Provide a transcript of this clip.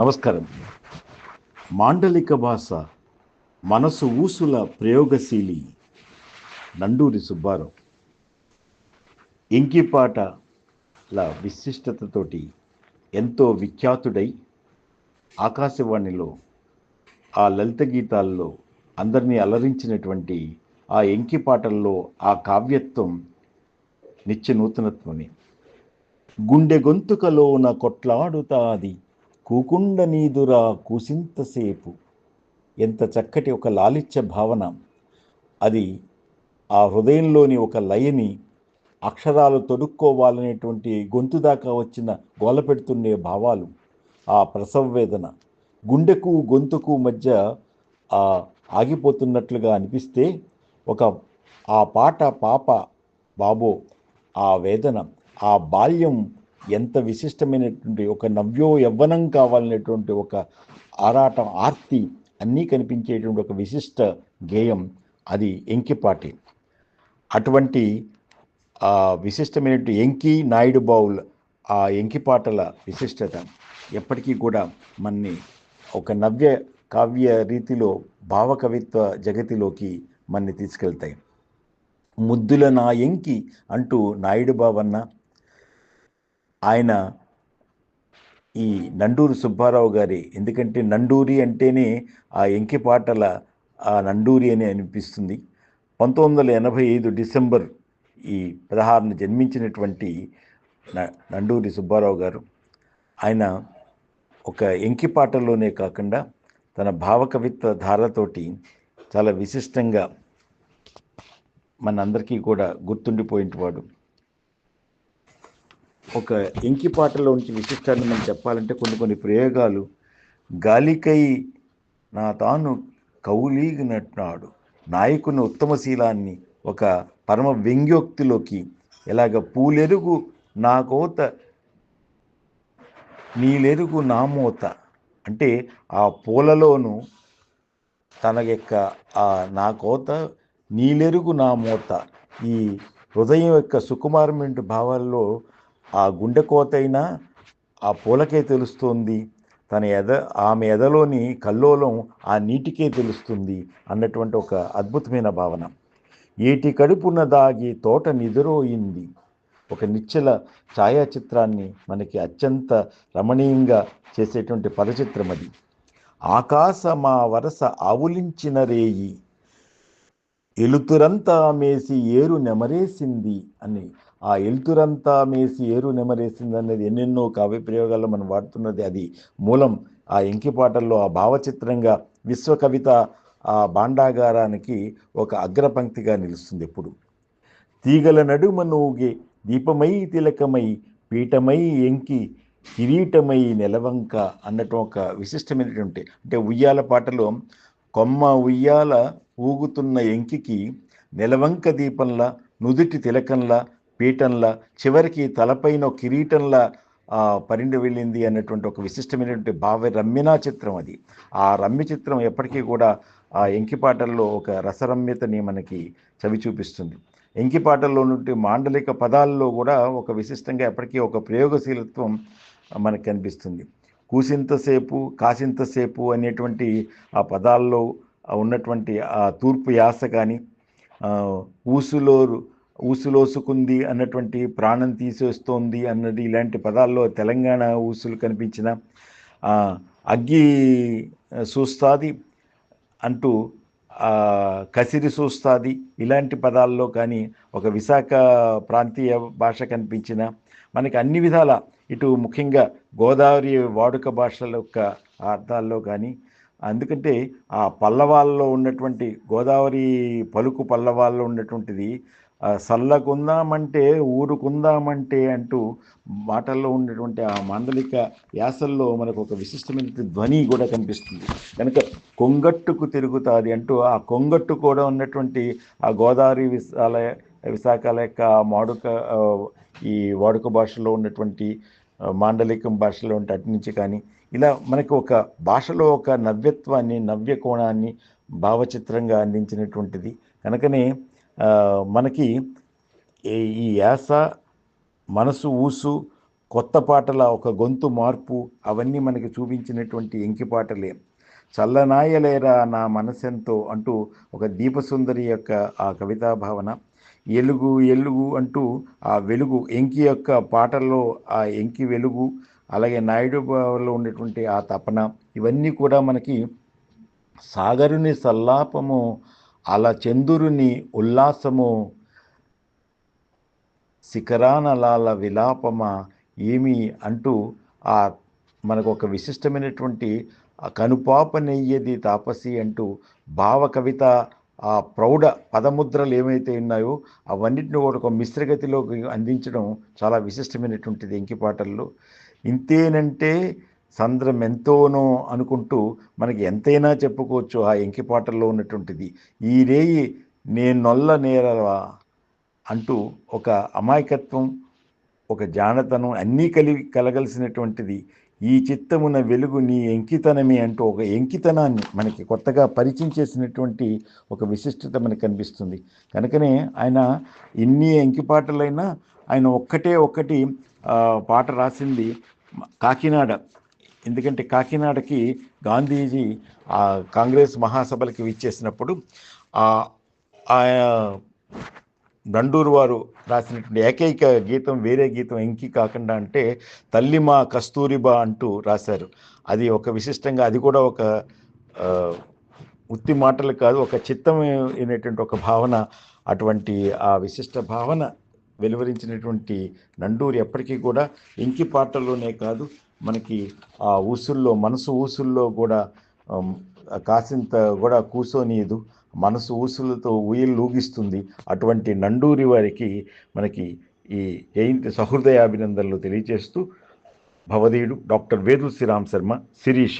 నమస్కారం. మాండలిక భాష మనసు ఊసుల ప్రయోగశీలి నండూరి సుబ్బారావు. ఇంకిపాటల విశిష్టతతోటి ఎంతో విఖ్యాతుడై ఆకాశవాణిలో ఆ లలిత గీతాల్లో అందరినీ అలరించినటువంటి ఆ ఎంకి పాటల్లో ఆ కావ్యత్వం నిత్య నూతనత్వమే. గుండె గొంతుకలోన కొట్లాడుతాది కూకుండ నీదురా కూసింతసేపు. ఎంత చక్కటి ఒక లాలిత్య భావన. అది ఆ హృదయంలోని ఒక లయని అక్షరాలు తొడుక్కోవాలనేటువంటి గొంతు దాకా వచ్చిన గోల పెడుతుండే భావాలు. ఆ ప్రసవ వేదన గుండెకు గొంతుకు మధ్య ఆ ఆగిపోతున్నట్లుగా అనిపిస్తే ఒక ఆ పాట పాప బాబో ఆ వేదన ఆ బాల్యం ఎంత విశిష్టమైనటువంటి ఒక నవ్యో యవ్వనం కావాలనేటువంటి ఒక ఆరాటం ఆర్తి అన్నీ కనిపించేటువంటి ఒక విశిష్ట గేయం అది ఎంకిపాటి అటువంటి విశిష్టమైనటువంటి ఎంకి నాయుడు బావుల్ ఆ ఎంకిపాటల విశిష్టత ఎప్పటికీ కూడా మన్ని ఒక నవ్య కావ్య రీతిలో భావకవిత్వ జగతిలోకి మన్ని తీసుకెళ్తాయి. ముద్దుల నా ఎంకి అంటూ నాయుడు బావన్న ఆయన ఈ నండూరు సుబ్బారావు గారి ఎందుకంటే నండూరి అంటేనే ఆ ఎంకి పాటల ఆ నండూరి అని అనిపిస్తుంది. పంతొమ్మిది వందల ఎనభై ఐదు డిసెంబర్ ఈ పదహారును జన్మించినటువంటి నండూరి సుబ్బారావు గారు ఆయన ఒక ఎంకి పాటల్లోనే కాకుండా తన భావకవిత్వ ధారతోటి చాలా విశిష్టంగా మనందరికీ కూడా గుర్తుండిపోయినవాడు ఒక ఎంకి పాటలోంచి విశిష్టాన్ని మనం చెప్పాలంటే కొన్ని కొన్ని ప్రయోగాలు. గాలికై నా తాను కౌలీగినట్నాడు. నాయకుని ఉత్తమశీలాన్ని ఒక పరమ వ్యంగ్యోక్తిలోకి ఎలాగ పూలెరుగు నా కోత నీలెరుగు నా మూత. అంటే ఆ పూలలోను తన యొక్క ఆ నా కోత నీలెరుగు నా మూత. ఈ హృదయం యొక్క సుకుమారమైన భావాల్లో ఆ గుండె కోతైనా ఆ పూలకే తెలుస్తోంది. తన ఎద ఆమె ఎదలోని కల్లోలం ఆ నీటికే తెలుస్తుంది అన్నటువంటి ఒక అద్భుతమైన భావన. ఏటి కడుపున దాగి తోట నిదురోయింది. ఒక నిచ్చల ఛాయాచిత్రాన్ని మనకి అత్యంత రమణీయంగా చేసేటువంటి పదచిత్రం అది. ఆకాశ మా వరస ఆవులించిన రేయి ఎలుతురంతా మేసి ఏరు నెమరేసింది అని ఆ ఎలుతురంతా మేసి ఏరు నెమరేసింది అనేది ఎన్నెన్నో కావ్యప్రయోగాల్లో మనం వాడుతున్నది అది. మూలం ఆ ఎంకి పాటల్లో ఆ భావచిత్రంగా విశ్వకవిత ఆ భాండాగారానికి ఒక అగ్రపంక్తిగా నిలుస్తుంది ఎప్పుడు. తీగల నడుమ నూగే దీపమై తిలకమై పీఠమై ఎంకి కిరీటమై నెలవంక అన్నటం ఒక విశిష్టమైనటువంటి అంటే ఉయ్యాల పాటలో కొమ్మ ఉయ్యాల ఊగుతున్న ఎంకికి నెలవంక దీపంలా నుదుటి తిలకంలా పీఠంలా చివరికి తలపైన కిరీటంలా పరిండి వెళ్ళింది అన్నటువంటి ఒక విశిష్టమైనటువంటి భావ రమ్యనా చిత్రం అది. ఆ రమ్య చిత్రం ఎప్పటికీ కూడా ఆ ఎంకిపాటల్లో ఒక రసరమ్యతని మనకి చవి చూపిస్తుంది. ఎంకిపాటల్లో నుండి మాండలిక పదాల్లో కూడా ఒక విశిష్టంగా ఎప్పటికీ ఒక ప్రయోగశీలత్వం మనకు కనిపిస్తుంది. కూసింతసేపు కాసింతసేపు అనేటువంటి ఆ పదాల్లో ఉన్నటువంటి ఆ తూర్పు యాస కానీ ఊసులోరు ఊసులోసుకుంది అన్నటువంటి ప్రాణం తీసేస్తోంది అన్నది ఇలాంటి పదాల్లో తెలంగాణ ఊసులు కనిపించిన అగ్గి చూస్తాది అంటూ కసిరి చూస్తాది ఇలాంటి పదాల్లో కానీ ఒక విశాఖ ప్రాంతీయ భాష కనిపించిన మనకి అన్ని విధాల ఇటు ముఖ్యంగా గోదావరి వాడుక భాషల యొక్క అర్థాల్లో కానీ ఎందుకంటే ఆ పల్లవాల్లో ఉన్నటువంటి గోదావరి పలుకు పల్లవాల్లో ఉన్నటువంటిది సల్లకుందామంటే ఊరుకుందామంటే అంటూ మాటల్లో ఉన్నటువంటి ఆ మాండలిక యాసల్లో మనకు ఒక విశిష్టమైన ధ్వని కూడా కనిపిస్తుంది. కనుక కొంగట్టుకు తిరుగుతుంది అంటూ ఆ కొంగట్టు కూడా ఉన్నటువంటి ఆ గోదావరి విశాల విశాఖల యొక్క మాడుక ఈ వాడుక భాషలో ఉన్నటువంటి మాండలికం భాషలో ఉంటే అటు నుంచి కానీ ఇలా మనకు ఒక భాషలో ఒక నవ్యత్వాన్ని నవ్య కోణాన్ని భావచిత్రంగా అందించినటువంటిది. కనుకనే మనకి ఈ యాస మనసు ఊసు కొత్త పాటల ఒక గొంతు మార్పు అవన్నీ మనకి చూపించినటువంటి ఎంకి పాటలే. చల్లనాయలేరా నా మనసెంతో అంటూ ఒక దీపసుందరి యొక్క ఆ కవితా భావన ఎలుగు ఎలుగు అంటూ ఆ వెలుగు ఎంకి యొక్క పాటల్లో ఆ ఎంకి వెలుగు అలాగే నాయుడు బావలో ఉన్నటువంటి ఆ తపన ఇవన్నీ కూడా మనకి సాగరుని సల్లాపము అలా చందురుని ఉల్లాసము శిఖరానలాల విలాపమ ఏమి అంటూ ఆ మనకు ఒక విశిష్టమైనటువంటి కనుపాప నెయ్యది తాపసి అంటూ భావ కవిత ఆ ప్రౌఢ పదముద్రలు ఏమైతే ఉన్నాయో అవన్నిటిని కూడా ఒక మిశ్రగతిలోకి అందించడం చాలా విశిష్టమైనటువంటిది ఎంకి పాటల్లో. ఇంతేనంటే సంద్రం ఎంతోనో అనుకుంటూ మనకి ఎంతైనా చెప్పుకోవచ్చు ఆ ఎంకి పాటల్లో ఉన్నటువంటిది. ఈ రేయి నేనొల్ల నేరవా అంటూ ఒక అమాయకత్వం ఒక జానతనం అన్నీ కలిగి కలగలిసినటువంటిది. ఈ చిత్తమున వెలుగు నీ ఎంకితనమే అంటూ ఒక ఎంకితనాన్ని మనకి కొత్తగా పరిచయం చేసినటువంటి ఒక విశిష్టత మనకు కనిపిస్తుంది. కనుకనే ఆయన ఇన్ని ఎంకి పాటలైనా ఆయన ఒక్కటే ఒక్కటి పాట రాసింది కాకినాడ. ఎందుకంటే కాకినాడకి గాంధీజీ ఆ కాంగ్రెస్ మహాసభలకి విచ్చేసినప్పుడు ఆ ఆ వారు రాసినటువంటి ఏకైక గీతం వేరే గీతం ఎంకి కాకుండా అంటే తల్లి మా కస్తూరిబా అంటూ రాశారు. అది ఒక విశిష్టంగా అది కూడా ఒక ఉత్తి మాటలు కాదు ఒక చిత్తం అయినటువంటి ఒక భావన అటువంటి ఆ విశిష్ట భావన వెలువరించినటువంటి నండూరు ఎప్పటికీ కూడా ఇంకి పాటల్లోనే కాదు మనకి ఆ ఊసుల్లో మనసు ఊసుల్లో కూడా కాసింత కూడా కూసోనీయదు. మనసు ఊసులతో ఊయలు ఊగిస్తుంది అటువంటి నండూరి వారికి మనకి ఈ జయంతి సహృదయాభినందనలు తెలియజేస్తూ భవధీయుడు డాక్టర్ వేదు శ్రీరామ్ శర్మ శిరీష.